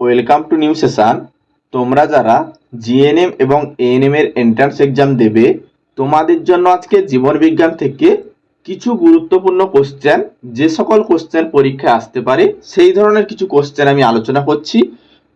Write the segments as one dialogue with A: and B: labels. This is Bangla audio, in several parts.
A: ওয়েলকাম টু নিউ সেশন তোমরা যারা জিএনএম এবং এএনএম এর এন্ট্রান্স এক্সাম দেবে, তোমাদের জন্য আজকে জীবন বিজ্ঞান থেকে কিছু গুরুত্বপূর্ণ কোশ্চেন যে সকল কোশ্চেন পরীক্ষায় আসতে পারে, সেই ধরনের কিছু কোশ্চেন আমি আলোচনা করছি।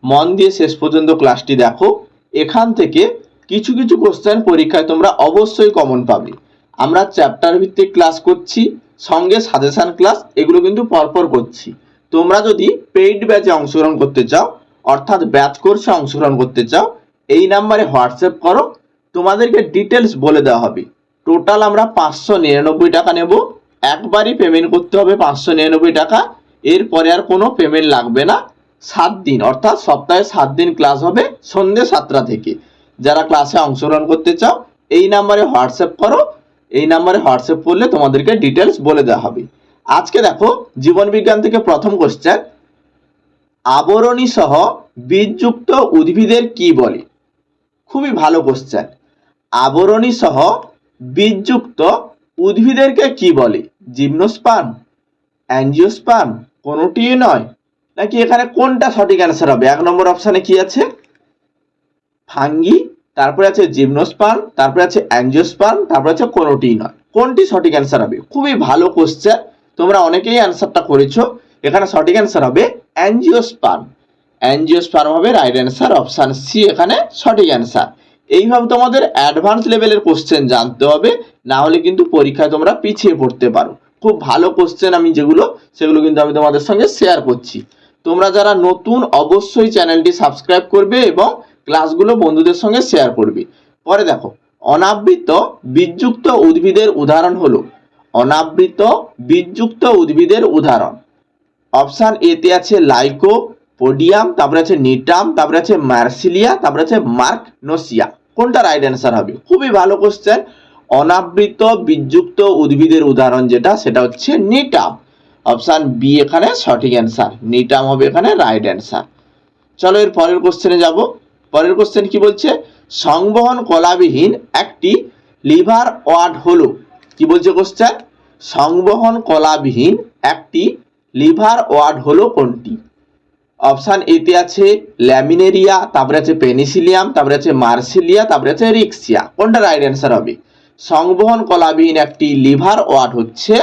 A: মন দিয়ে শেষ পর্যন্ত ক্লাসটি দেখো। এখান থেকে কিছু কিছু কোশ্চেন পরীক্ষায় তোমরা অবশ্যই কমন পাবে। আমরা চ্যাপ্টার ভিত্তিক ক্লাস করছি, সঙ্গে সাজেশন ক্লাস এগুলো কিন্তু পরপর করছি। তোমরা যদি পেইড ব্যাচে অংশগ্রহণ করতে চাও, অর্থাৎ ব্যাচ কোর্সে অংশগ্রহণ করতে চাও, এই নাম্বারে হোয়াটসঅ্যাপ করো, তোমাদেরকে ডিটেলস বলে দেওয়া হবে। টোটাল আমরা পাঁচশো নিরানব্বই টাকা নেব, একবারই পেমেন্ট করতে হবে পাঁচশো নিরানব্বই টাকা, এরপরে আর কোনো পেমেন্ট লাগবে না, সাত দিন, অর্থাৎ সপ্তাহে সাত দিন ক্লাস হবে সন্ধ্যে সাতটা থেকে। যারা ক্লাসে অংশগ্রহণ করতে চাও, এই নাম্বারে হোয়াটসঅ্যাপ করো, এই নাম্বারে হোয়াটসঅ্যাপ করলে তোমাদেরকে ডিটেলস বলে দেওয়া হবে। আজকে দেখো জীবন বিজ্ঞান থেকে প্রথম কোশ্চেন আবরণী সহ বীজযুক্ত উদ্ভিদের কি বলে? খুবই ভালো কোশ্চেন আবরণী সহ বীজযুক্ত উদ্ভিদেরকে কি বলে? জিমনোস্পার্ম, অ্যাঞ্জিওস্পার্ম, কোনোটিই নয়। নাকি এখানে কোনটা সঠিক অ্যান্সার হবে? এক নম্বর অপশানে কি আছে? ফাঙ্গি, তারপরে আছে জিমনোস্পার্ম, তারপরে আছে অ্যাঞ্জিওস্পার্ম, তারপরে আছে কোনোটিই নয়। কোনটি সঠিক অ্যান্সার হবে? খুবই ভালো কোশ্চেন তোমরা অনেকেই অ্যান্সারটা করেছ। এখানে সঠিক অ্যান্সার হবে অ্যাঞ্জিওস্পার্ম অ্যাঞ্জিওস্পার্ম হবে রাইট অ্যান্সার অপশান সি এখানে সঠিক অ্যান্সার এইভাবে তোমাদের অ্যাডভান্স লেভেলের কোশ্চেন জানতে হবে, না হলে কিন্তু পরীক্ষায় তোমরা পিছিয়ে পড়তে পারো। খুব ভালো কোশ্চেন আমি যেগুলো, সেগুলো কিন্তু আমি তোমাদের সঙ্গে শেয়ার করছি। তোমরা যারা নতুন, অবশ্যই চ্যানেলটি সাবস্ক্রাইব করবে এবং ক্লাসগুলো বন্ধুদের সঙ্গে শেয়ার করবে। পরে দেখো, অনাবৃত বীজযুক্ত উদ্ভিদের উদাহরণ হলো অনাবৃত বীজযুক্ত উদ্ভিদের উদাহরণ। অপশান এতে আছে লাইকো পোডিয়াম তারপরে আছে নিটাম, তারপরে আছে মার্সিলিয়া, তারপরে আছে মার্ক নোসিয়া কোনটা রাইট অ্যান্সার হবে? খুবই ভালো কোশ্চেন অনাবৃত বীজযুক্ত উদ্ভিদের উদাহরণ যেটা, সেটা হচ্ছে নিটাম। অপশান বি এখানে সঠিক অ্যান্সার নিটাম হবে এখানে রাইট অ্যান্সার চলো এর পরের কোশ্চেনে যাব। পরের কোশ্চেন কি বলছে? সংবহন কলাবিহীন একটি লিভার ওয়ার্ড হলো। কি বলছে কোশ্চেন সংবহন কলাবিহীন একটি লিভার ওয়ার্ড হলো কোনটি? অপশান এতে আছে ল্যামিনেরিয়া, তারপরে আছে পেনিসিলিয়াম, তারপরে আছে মার্সিলিয়া, তারপরে আছে রিক্সিয়া। কোনটা রাইট অ্যান্সার হবে? সংবহন কলাবিহীন একটি লিভার ওয়ার্ড হচ্ছে,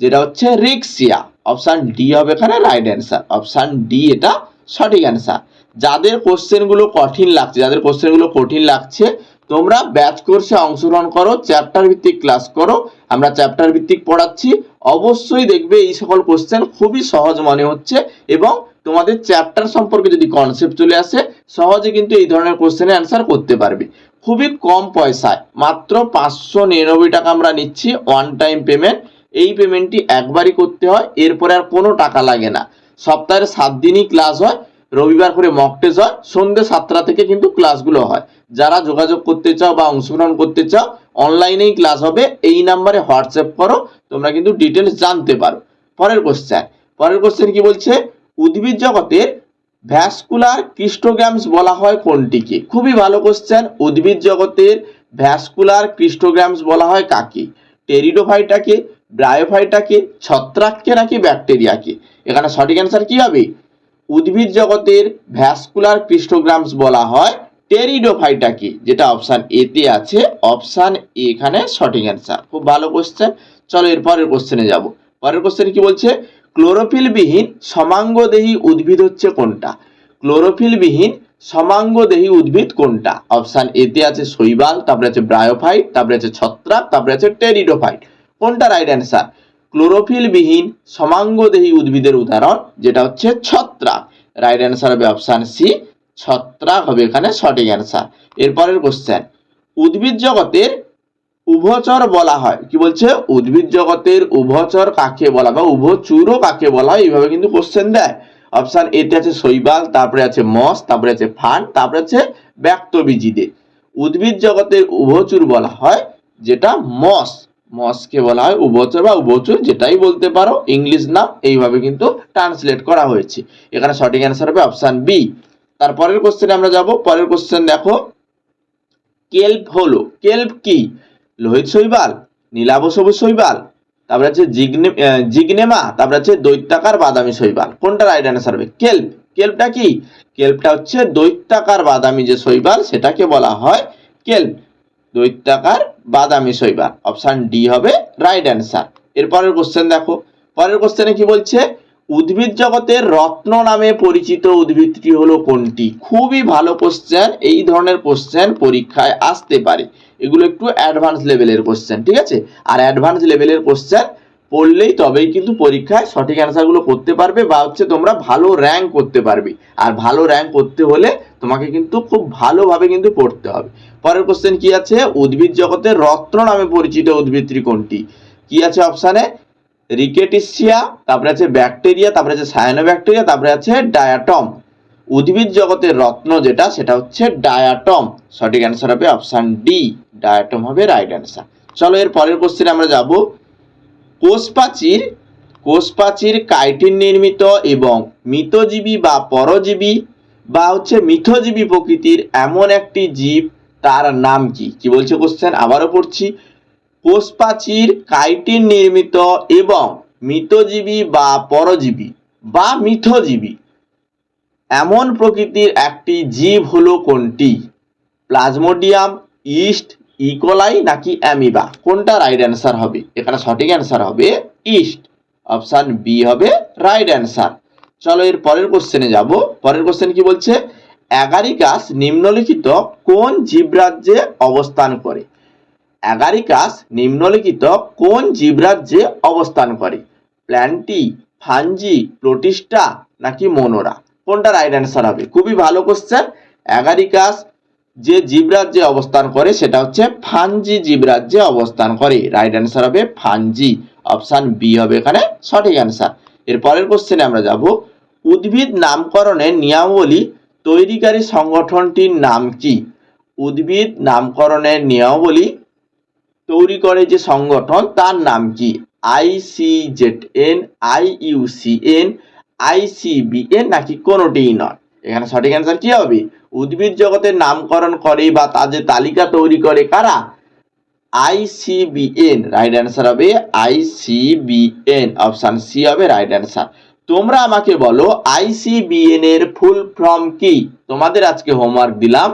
A: যেটা হচ্ছে রিক্সিয়া। অপশান ডি হবে এখানে রাইট অ্যান্সার অপশান ডি এটা সঠিক অ্যান্সার যাদের কোশ্চেনগুলো কঠিন লাগছে, যাদের কোশ্চেনগুলো কঠিন লাগছে তোমরা ব্যাচ কোর্সে অংশগ্রহণ করো চ্যাপ্টার ভিত্তিক ক্লাস করো, আমরা চ্যাপ্টার ভিত্তিক পড়াচ্ছি। অবশ্যই দেখবে এই সকল কোশ্চেন খুবই সহজ মনে হচ্ছে এবং তোমাদের চ্যাপ্টার সম্পর্কে যদি কনসেপ্ট চলে আসে, সহজে কিন্তু এই ধরনের কোশ্চেনের অ্যান্সার করতে পারবে। খুবই কম পয়সায়, মাত্র পাঁচশো নিরানব্বই টাকা আমরা নিচ্ছি ওয়ান টাইম পেমেন্ট এই পেমেন্টটি একবারই করতে হয়, এরপরে আর কোনো টাকা লাগে না। সপ্তাহের সাত দিনই ক্লাস হয়, রবিবার করে মক টেস্ট হয়, সন্ধ্যে সাতটা থেকে কিন্তু ক্লাসগুলো হয়। যারা যোগাযোগ করতে চাও বা অংশগ্রহণ করতে চাও অনলাইনেই ক্লাস হবে। এই নাম্বারে হোয়াটসঅ্যাপ করো, তোমরা কিন্তু ডিটেলস জানতে পারো। পরের কোশ্চেন পরের কোশ্চেন কি বলছে? উদ্ভিদ জগতের ভ্যাসকুলার ক্রিস্টোগ্রামস বলা হয় কোনটিকে? খুবই ভালো কোশ্চেন উদ্ভিদ জগতের ভ্যাসকুলার ক্রিস্টোগ্রামস বলা হয় কাকে? টেরিডোফাইটাকে ব্রায়োফাইটাকে ছত্রাককে নাকি ব্যাকটেরিয়াকে এখানে সঠিক অ্যান্সার কি হবে? উদ্ভিদ জগতের ভ্যাসকুলার ক্রিস্টোগ্রামস বলা হয় টেরিডোফাইটাকে যেটা অপশান এতে আছে অপশান এখানে সঠিক অ্যান্সার খুব ভালো কোশ্চেন চলো এর পরের কোশ্চেনে যাব। পরের কোশ্চেন কি বলছে? ক্লোরোফিলবিহীন সমাঙ্গদেহী উদ্ভিদ হচ্ছে কোনটা? ক্লোরোফিলবিহীন সমাঙ্গদেহী উদ্ভিদ কোনটা? অপশান এতে আছে শৈবাল, তারপরে আছে ব্রায়োফাইট তারপরে আছে ছত্রাক, তারপরে আছে টেরিডোফাইট কোনটা রাইট অ্যান্সার ক্লোরোফিলবিহীন সমাঙ্গদেহী উদ্ভিদের উদাহরণ, যেটা হচ্ছে ছত্রাক। রাইট অ্যান্সার হবে অপশান সি ছত্রাক হবে এখানে সঠিক অ্যান্সার এরপরের কোশ্চেন উদ্ভিদ জগতের উভচর বলা হয়। কি বলছে? উদ্ভিদ জগতের উভচর কাকে বলা বা উভচুরও কাকে বলা হয়? এইভাবে কিন্তু কোশ্চেন দেয়। অপশান এতে আছে শৈবাল, তারপরে আছে মস, তারপরে আছে ফান, তারপরে আছে ব্যক্তবীজিদের উদ্ভিদ জগতের উভচুর বলা হয় যেটা মস। মসকে বলা হয় উভচর বা উভচুর যেটাই বলতে পারো ইংলিশ নাম, এইভাবে কিন্তু ট্রান্সলেট করা হয়েছে। এখানে সঠিক অ্যান্সার হবে অপশান বি তারপরের কোশ্চেনে আমরা যাব। পরের কোশ্চেন দেখো। কেল্প হলো। কেল্প কি? লোহিত শৈবাল, নীলাভ সবুজ শৈবাল, তারপরে আছে জিগনে জিগনেমা, তারপরে আছে দৈত্যাকার বাদামি শৈবাল। কোনটা রাইট অ্যান্সার হবে? কেল্প। কেল্পটা কি? কেল্পটা হচ্ছে দৈত্যাকার বাদামি যে শৈবাল, সেটাকে বলা হয় কেল্প। দৈত্যাকার বাদামি শৈবাল। অপশান ডি হবে রাইট অ্যান্সার এরপরের কোশ্চেন দেখো। পরের কোশ্চেনে কি বলছে? উদ্ভিদ জগতের রত্ন নামে পরিচিত উদ্ভিদটি হলো কোনটি? খুবই ভালো কোশ্চেন এই ধরনের কোশ্চেন পরীক্ষায় আসতে পারে। এগুলো একটু অ্যাডভান্স লেভেলের কোশ্চেন ঠিক আছে? আর অ্যাডভান্স লেভেলের কোশ্চেন পড়লেই তবেই কিন্তু পরীক্ষায় সঠিক অ্যান্সারগুলো করতে পারবে বা হচ্ছে তোমরা ভালো র্যাঙ্ক করতে পারবে। আর ভালো র্যাঙ্ক করতে হলে তোমাকে কিন্তু খুব ভালোভাবে কিন্তু পড়তে হবে। পরের কোশ্চেন কি আছে? উদ্ভিদ জগতের রত্ন নামে পরিচিত উদ্ভিদটি কোনটি? কি আছে অপশানে রিকেটিসিয়া, তারপরে আছে ব্যাকটেরিয়া, তারপরে আছে সায়ানোব্যাকটেরিয়া তারপরে আছে ডায়াটম উদ্ভিদ জগতের রত্ন যেটা, সেটা হচ্ছে ডায়াটম সঠিক অ্যান্সার হবে অপশান ডি ডায়াটম হবে রাইট অ্যান্সার চলো এর পরের কোশ্চেনে আমরা যাব। কোষ প্রাচীর কোষ প্রাচীর কাইটিন নির্মিত এবং মিতজীবী বা পরজীবী বা হচ্ছে মিথজীবী প্রকৃতির এমন একটি জীব, তার নাম কি? কি বলছে কোশ্চেন আবারও পড়ছি। কোষ প্রাচীর কাইটিন নির্মিত এবং মৃতজীবী বা পরজীবী বা মিথজীবী। এমন প্রকৃতির একটি জীব হলো কোনটি? প্লাজমোডিয়াম, ইস্ট, ইকোলাই নাকি অ্যামিবা? কোনটা রাইট অ্যান্সার হবে? এখানে সঠিক অ্যান্সার হবে ইস্ট। অপশান বি হবে রাইট অ্যান্সার চলো এর পরের কোশ্চেনে যাব। পরের কোশ্চেন কি বলছে? অ্যাগারিকাস নিম্নলিখিত কোন জীবরাজ্যে অবস্থান করে? অ্যাগারিকাস নিম্নলিখিত কোন জীবরাজ্যে অবস্থান করে? প্ল্যান্টি, ফাঞ্জি, প্রোটিস্টা নাকি মোনোরা? কোনটা রাইট অ্যান্সার হবে? খুবই ভালো কোশ্চেন অ্যাগারিকাস যে জীবরাজ্যে অবস্থান করে, সেটা হচ্ছে ফাঞ্জি জীবরাজ্যে অবস্থান করে। রাইট অ্যান্সার হবে ফাঞ্জি। অপশান বি হবে এখানে সঠিক অ্যান্সার এর পরের কোশ্চেনে আমরা যাব। উদ্ভিদ নামকরণের নিয়মাবলী তৈরিকারী সংগঠনটির নাম কি? উদ্ভিদ নামকরণের নিয়মাবলী তৈরি করে যে সংগঠন, তার নাম কি? আইসিজেড-এন আইইউসিএন আইসিবিএন নাকি কোনোটিই নয়। এখানে সঠিক অ্যান্সার কি হবে? উদ্ভিদ জগতের নামকরণ করে বা তাদের তালিকা তৈরি করে কারা? আইসিবিএন রাইট অ্যান্সার হবে আইসিবিএন অপশান সি হবে রাইট অ্যান্সার তোমরা আমাকে বলো আইসিবিএন এর ফুল ফর্ম কি? তোমাদের আজকে হোমওয়ার্ক দিলাম।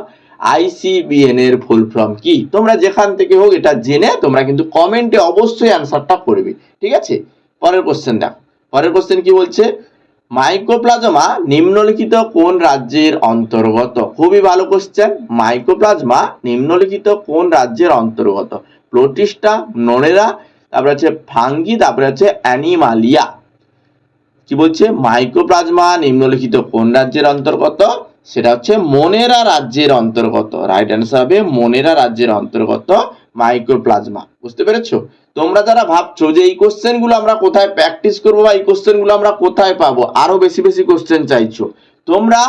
A: আইসিবিএন এর ফুল ফর্ম কি? তোমরা যেখান থেকে হোক এটা জেনে তোমরা কিন্তু কমেন্টে অবশ্যই অ্যান্সারটা করবে ঠিক আছে? পরের কোশ্চেন দেখো। পরের কোশ্চেন কি বলছে? মাইক্রোপ্লাজমা নিম্নলিখিত কোন রাজ্যের অন্তর্গত? খুবই ভালো কোশ্চেন মাইক্রোপ্লাজমা নিম্নলিখিত কোন রাজ্যের অন্তর্গত? প্রোটিস্টা নোনেরা তারপরে আছে ফাঙ্গি তারপরে আছে অ্যানিমালিয়া কি বলছে? মাইক্রোপ্লাজমা নিম্নলিখিত কোন রাজ্যের অন্তর্গত? সেটা হচ্ছে মনেরা রাজ্যের অন্তর্গত। রাইট অ্যান্সার হবে মোনেরা রাজ্যের অন্তর্গত মাইক্রোপ্লাজমা বুঝতে পেরেছ? তোমরা যারা ভাবছ যে এই কোশ্চেনগুলো আমরা কোথায় প্র্যাকটিস করব বা এই কোশ্চেনগুলো আমরা কোথায় পাবো, আরও বেশি বেশি কোশ্চেন চাইছো, তোমরা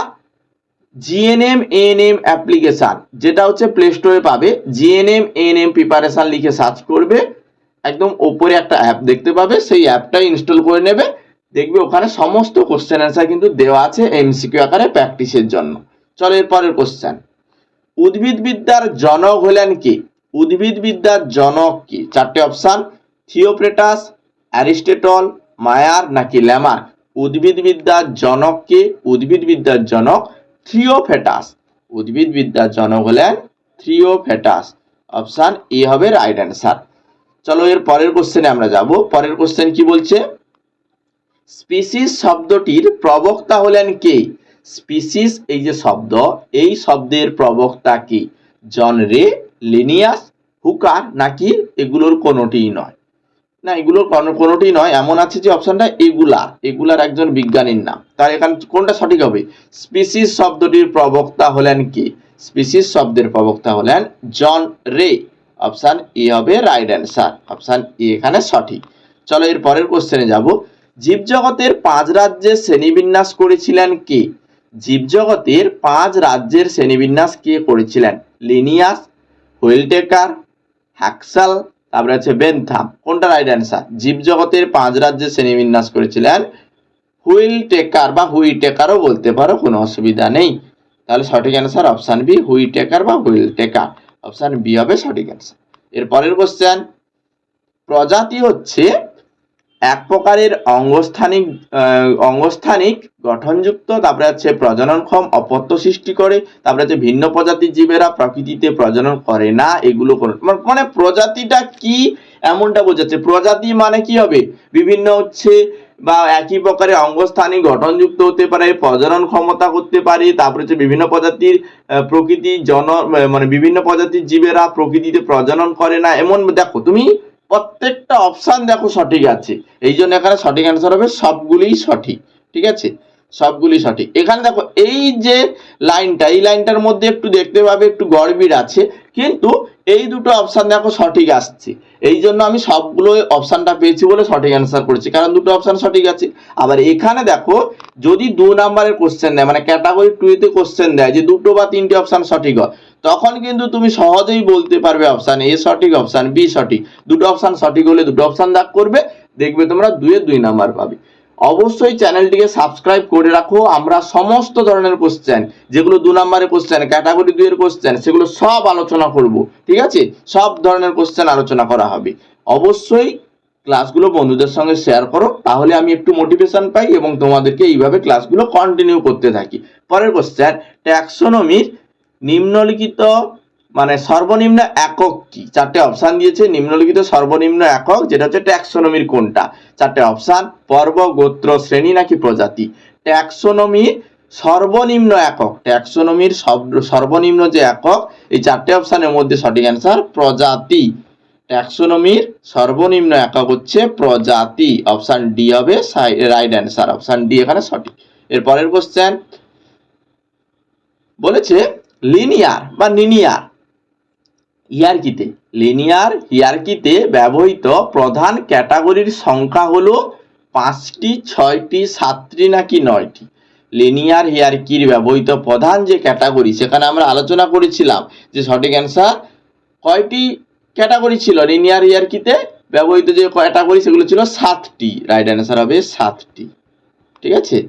A: জিএনএম এএনএম অ্যাপ্লিকেশন যেটা হচ্ছে প্লে স্টোরে পাবে। জিএনএম এএনএম প্রিপারেশন লিখে সার্চ করবে। একদম ওপরে একটা অ্যাপ দেখতে পাবে, সেই অ্যাপটা ইনস্টল করে নেবে। দেখবে ওখানে সমস্ত কোশ্চেন অ্যান্সার কিন্তু দেওয়া আছে এমসিকিউ আকারে প্র্যাকটিসের জন্য। চলো এর পরের কোশ্চেন উদ্ভিদবিদ্যার জনক হলেন কে? উদ্ভিদবিদ্যার জনক কি? চারটে অপশান থিওপ্রেটাস, অ্যারিস্টেটল, মায়ার নাকি ল্যামার? উদ্ভিদবিদ্যার জনক কে? উদ্ভিদবিদ্যার জনক থ্রিওফেটাস উদ্ভিদবিদ্যার জনক হলেন থ্রিওফেটাস অপশান এ হবে রাইট অ্যান্সার চলো এর পরের কোশ্চেনে আমরা যাব। পরের কোশ্চেন কি বলছে? স্পিসিস শব্দটির প্রবক্তা হলেন কে? স্পিসিস এই যে শব্দ, এই শব্দের প্রবক্তা কি? জন রে, লিনিয়াস, হুকার, নাকি এগুলোর কোনোটিই নয়। না, এগুলোর কোনো কোনোটি নয়, এমন আছে যে অপশনটা এগুলার এগুলার একজন বিজ্ঞানীর নাম। তার এখানে, কোনটা সঠিক হবে? স্পিসিস শব্দটির প্রবক্তা হলেন কে? স্পিসিস শব্দের প্রবক্তা হলেন জন রে। অপশান এ হবে রাইট অ্যান্সার, অপশান এ এখানে সঠিক। চলো এর পরের কোশ্চেনে যাব। জীবজগতের পাঁচ রাজ্যের শ্রেণীবিন্যাস করেছিলেন কে? জীবজগতের পাঁচ রাজ্যের শ্রেণীবিন্যাস কে করেছিলেন? লিনিয়াস হুইলটেকার হ্যাক্সাল, তারপরে আছে বেনথাম। কোনটা রাইট অ্যান্সার জীবজগতের পাঁচ রাজ্যের শ্রেণীবিন্যাস করেছিলেন হুইল টেকার বা হুই টেকারও বলতে পারো, কোনো অসুবিধা নেই। তাহলে সঠিক answer option B Whittaker বা হুইল টেকার অপশান বি হবে সঠিক অ্যান্সার এর পরের কোশ্চেন প্রজাতি হচ্ছে এক প্রকারের অঙ্গস্থানিক অঙ্গস্থানিক গঠনযুক্ত, তারপরে হচ্ছে প্রজননক্ষম অপত্য সৃষ্টি করে, তারপরে হচ্ছে ভিন্ন প্রজাতির জীবেরা প্রকৃতিতে প্রজনন করে না, এগুলো মানে- মানে প্রজাতিটা কি এমনটা বোঝাচ্ছে। প্রজাতি মানে কি হবে? বিভিন্ন হচ্ছে বা একই প্রকারের অঙ্গস্থানিক গঠনযুক্ত হতে পারে, প্রজনন ক্ষমতা করতে পারে, তারপরে হচ্ছে বিভিন্ন প্রজাতির প্রকৃতি জন মানে বিভিন্ন প্রজাতির জীবেরা প্রকৃতিতে প্রজনন করে না, এমন, দেখো, তুমি প্রত্যেকটা অপশান দেখো সঠিক আছে। এই জন্য এখানে সঠিক অ্যান্সার হবে সবগুলি সঠিক, ঠিক আছে? সবগুলি সঠিক। এখানে দেখো, এই যে লাইনটা এই লাইনটার মধ্যে একটু দেখতে পাবে, একটু গড়বিড় আছে, কিন্তু এই দুটো অপশান দেখো সঠিক আসছে। এই জন্য আমি সবগুলো অপশানটা পেয়েছি বলে সঠিক অ্যান্সার করেছি। কারণ দুটো অপশান সঠিক আছে। আবার এখানে দেখো, যদি দু নাম্বারের কোশ্চেন দেয় মানে ক্যাটাগরি টুয়েতে কোশ্চেন দেয়, যে দুটো বা তিনটি অপশান সঠিক হয়, তখন কিন্তু তুমি সহজেই বলতে পারবে অপশান এ সঠিক অপশান বি সঠিক। দুটো অপশান সঠিক হলে দুটো অপশান দাগ করবে, দেখবে তোমরা দুয়ে দুই নাম্বার পাবে। অবশ্যই চ্যানেলটিকে সাবস্ক্রাইব করে রাখো। আমরা সমস্ত ধরনের কোশ্চেন যেগুলো দু নম্বরের কোশ্চেন ক্যাটাগরি দুইয়ের কোশ্চেন সেগুলো সব আলোচনা করব। ঠিক আছে? সব ধরনের কোশ্চেন আলোচনা করা হবে। অবশ্যই ক্লাসগুলো বন্ধুদের সঙ্গে শেয়ার করো, তাহলে আমি একটু মোটিভেশন পাই এবং তোমাদেরকে এইভাবে ক্লাসগুলো কন্টিনিউ করতে থাকি। পরের কোশ্চেন ট্যাক্সোনমির নিম্নলিখিত মানে সর্বনিম্ন একক কি? চারটে অপশান দিয়েছে, নিম্নলিখিত সর্বনিম্ন একক, যেটা হচ্ছে ট্যাক্সোনমির কোনটা? চারটে অপশান পর্ব, গোত্র, শ্রেণি নাকি প্রজাতি? ট্যাক্সোনমির সর্বনিম্ন একক ট্যাক্সোনমির সর্বনিম্ন যে একক, এই চারটে অপশানের মধ্যে সঠিক অ্যান্সার প্রজাতি। ট্যাক্সোনমির সর্বনিম্ন একক হচ্ছে প্রজাতি। অপশান ডি হবে রাইট অ্যান্সার অপশান ডি এখানে সঠিক। এর পরের কোশ্চেন বলেছে লিনিয়ার বা নিনিয়ার হিয়ারকিতে লিনিয়ার হিয়ারকিতে ব্যবহৃত প্রধান ক্যাটাগরির সংখ্যা হলো পাঁচটি, ছয়টি, সাতটি নাকি নয়টি। লিনিয়ার হিয়ারকির ব্যবহৃত প্রধান যে ক্যাটাগরি সেখানে আমরা আলোচনা করেছিলাম যে সঠিক অ্যান্সার কয়টি ক্যাটাগরি ছিল? লিনিয়ার হিয়ারকিতে ব্যবহৃত যে ক্যাটাগরি সেগুলো ছিল সাতটি। রাইট অ্যান্সার হবে সাতটি। ঠিক আছে?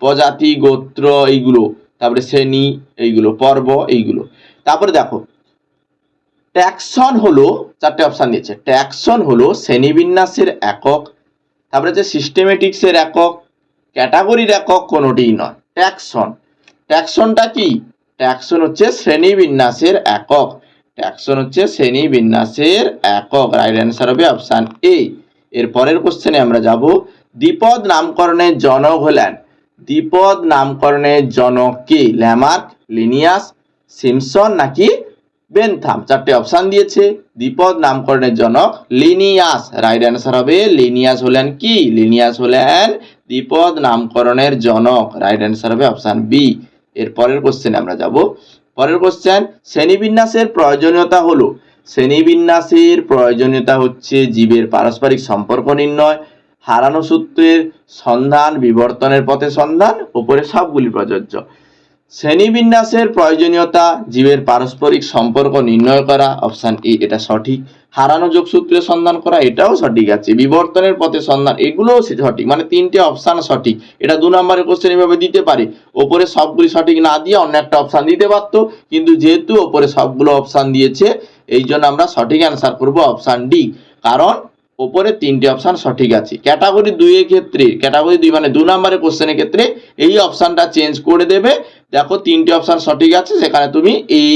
A: প্রজাতি, গোত্র, এইগুলো। তারপরে শ্রেণি, এইগুলো। পর্ব, এইগুলো। তারপরে দেখো ট্যাক্সন হলো চারটে অপশান দিয়েছে। ট্যাক্সন হলো শ্রেণীবিন্যাসের একক, তারপরে হচ্ছে সিস্টেমেটিক্সের একক ক্যাটাগরির একক কোনোটিই নয়। ট্যাক্সন। ট্যাক্সনটা কি? ট্যাক্সন হচ্ছে শ্রেণীবিন্যাসের একক। ট্যাক্সন হচ্ছে শ্রেণীবিন্যাসের একক। রাইট অ্যান্সার হবে অপশান এ এর পরের কোশ্চেনে আমরা যাব। দ্বিপদ নামকরণের জনক হলেন। দ্বিপদ নামকরণের জনক কে? ল্যামার্ক লিনিয়াস সিমসন নাকি বেনথাম চারটে অপশান দিয়েছে। দ্বিপদ, নামকরণের জনক লিনিয়াস। রাইট অ্যান্সার হবে লিনিয়াস হলেন কি? লিনিয়াস হলেন দ্বিপদ, নামকরণের জনক। রাইট অ্যান্সার হবে অপশান বি। এর পরের কোশ্চেনে আমরা যাব। পরের কোশ্চেন শ্রেণীবিন্যাসের প্রয়োজনীয়তা হলো। শ্রেণীবিন্যাসের প্রয়োজনীয়তা হচ্ছে জীবের পারস্পরিক সম্পর্ক নির্ণয়, হারানো সূত্রের সন্ধান, বিবর্তনের পথে সন্ধান উপরে সবগুলি প্রযোজ্য। শ্রেণীবিন্যাসের প্রয়োজনীয়তা, জীবের পারস্পরিক সম্পর্ক নির্ণয় করা অপশান এ এটা সঠিক। হারানো যোগসূত্রের সন্ধান করা, এটাও সঠিক আছে। বিবর্তনের পথে সন্ধান, এগুলোও সঠিক। মানে তিনটে অপশান সঠিক। এটা দু নম্বরের কোশ্চেন এভাবে দিতে পারে। ওপরে সবগুলি সঠিক না দিয়ে অন্য একটা অপশান দিতে পারতো। কিন্তু যেহেতু ওপরে সবগুলো অপশান দিয়েছে, এই জন্য আমরা সঠিক অ্যান্সার করব অপশান ডি কারণ ওপরে তিনটে অপশান সঠিক আছে। ক্যাটাগরি দুইয়ের ক্ষেত্রে ক্যাটাগরি দুই মানে দু নম্বরের কোশ্চেনের ক্ষেত্রে, এই অপশানটা চেঞ্জ করে দেবে। দেখো তিনটে অপশান সঠিক আছে, সেখানে তুমি এ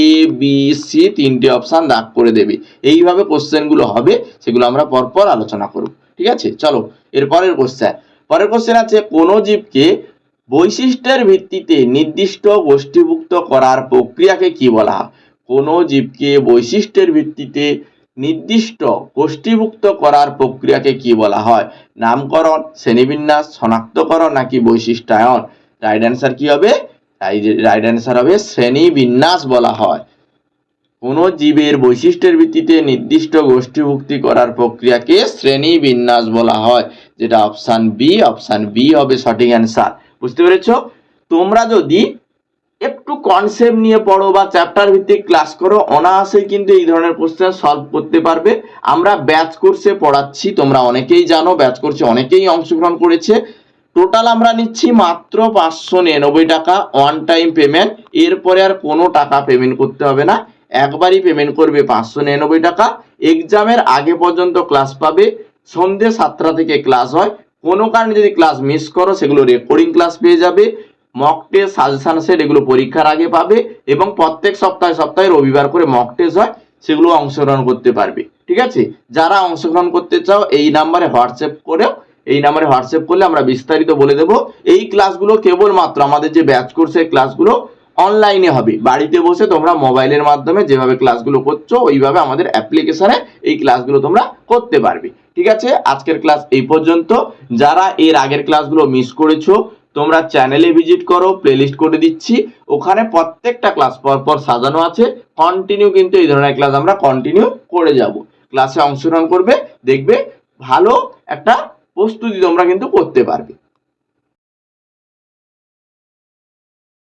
A: বি সি তিনটে অপশান দাগ করে দেবে। এইভাবে কোশ্চেনগুলো হবে, সেগুলো আমরা পরপর আলোচনা করব। ঠিক আছে? চলো, এর পরের কোশ্চেন পরের কোশ্চেন আছে, কোনো জীবকে বৈশিষ্ট্যের ভিত্তিতে নির্দিষ্ট গোষ্ঠীভুক্ত করার প্রক্রিয়াকে কি বলা হয়? কোনো জীবকে বৈশিষ্ট্যের ভিত্তিতে নির্দিষ্ট গোষ্ঠীভুক্ত করার প্রক্রিয়াকে কি বলা হয়? নামকরণ, শ্রেণীবিন্যাস, শনাক্তকরণ নাকি বৈশিষ্ট্যায়ন? রাইট অ্যান্সার কি হবে? রাইট অ্যান্সার হবে শ্রেণি বিন্যাস বলা হয়। কোনো জীবের বৈশিষ্ট্যের ভিত্তিতে নির্দিষ্ট গোষ্ঠীভুক্তি করার প্রক্রিয়াকে শ্রেণি বিন্যাস বলা হয়, যেটা অপশান বি অপশান বি হবে সঠিক অ্যান্সার বুঝতে পেরেছ? তোমরা যদি একটু কনসেপ্ট নিয়ে পড়ো বা চ্যাপ্টার ভিত্তিক ক্লাস করো, অনায়াসেই কিন্তু এই ধরনের কোশ্চেন সলভ করতে পারবে। আমরা ব্যাচ কোর্সে পড়াচ্ছি, তোমরা অনেকেই জানো ব্যাচ কোর্সে অনেকেই অংশগ্রহণ করেছে। টোটাল আমরা নিচ্ছি মাত্র পাঁচশো নিরানব্বই টাকা ওয়ান টাইম পেমেন্ট এরপরে আর কোনো টাকা পেমেন্ট করতে হবে না। একবারই পেমেন্ট করবে পাঁচশো নিরানব্বই টাকা। এক্সামের আগে পর্যন্ত ক্লাস পাবে। সন্ধ্যে সাতটা থেকে ক্লাস হয়। কোনো কারণে যদি ক্লাস মিস করো, সেগুলো রেকর্ডিং ক্লাস পেয়ে যাবে। মক টেস্ট সাজেশন সেট এগুলো পরীক্ষার আগে পাবে এবং প্রত্যেক সপ্তাহে সপ্তাহে রবিবার করে মক টেস্ট হয়, সেগুলো অংশগ্রহণ করতে পারবে। ঠিক আছে? যারা অংশগ্রহণ করতে চাও, এই নাম্বারে হোয়াটসঅ্যাপ করেও এই নাম্বারে হোয়াটসঅ্যাপ করলে আমরা বিস্তারিত বলে দেবো। এই ক্লাসগুলো কেবলমাত্র আমাদের যে ব্যাচ কোর্সের ক্লাসগুলো অনলাইনে হবে। বাড়িতে বসে তোমরা মোবাইলের মাধ্যমে যেভাবে ক্লাসগুলো করছ, ওইভাবে আমাদের অ্যাপ্লিকেশনে এই ক্লাসগুলো তোমরা করতে পারবে। ঠিক আছে? আজকের ক্লাস এই পর্যন্ত। যারা এর আগের ক্লাসগুলো মিস করেছ, তোমরা চ্যানেলে ভিজিট করো প্লেলিস্ট করে দিচ্ছি। ওখানে প্রত্যেকটা ক্লাস পর পর সাজানো আছে। কন্টিনিউ কিন্তু এই ধরনের ক্লাস আমরা কন্টিনিউ করে যাব। ক্লাসে অংশগ্রহণ করবে, দেখবে ভালো একটা প্রস্তুতি তোমরা কিন্তু করতে পারবে।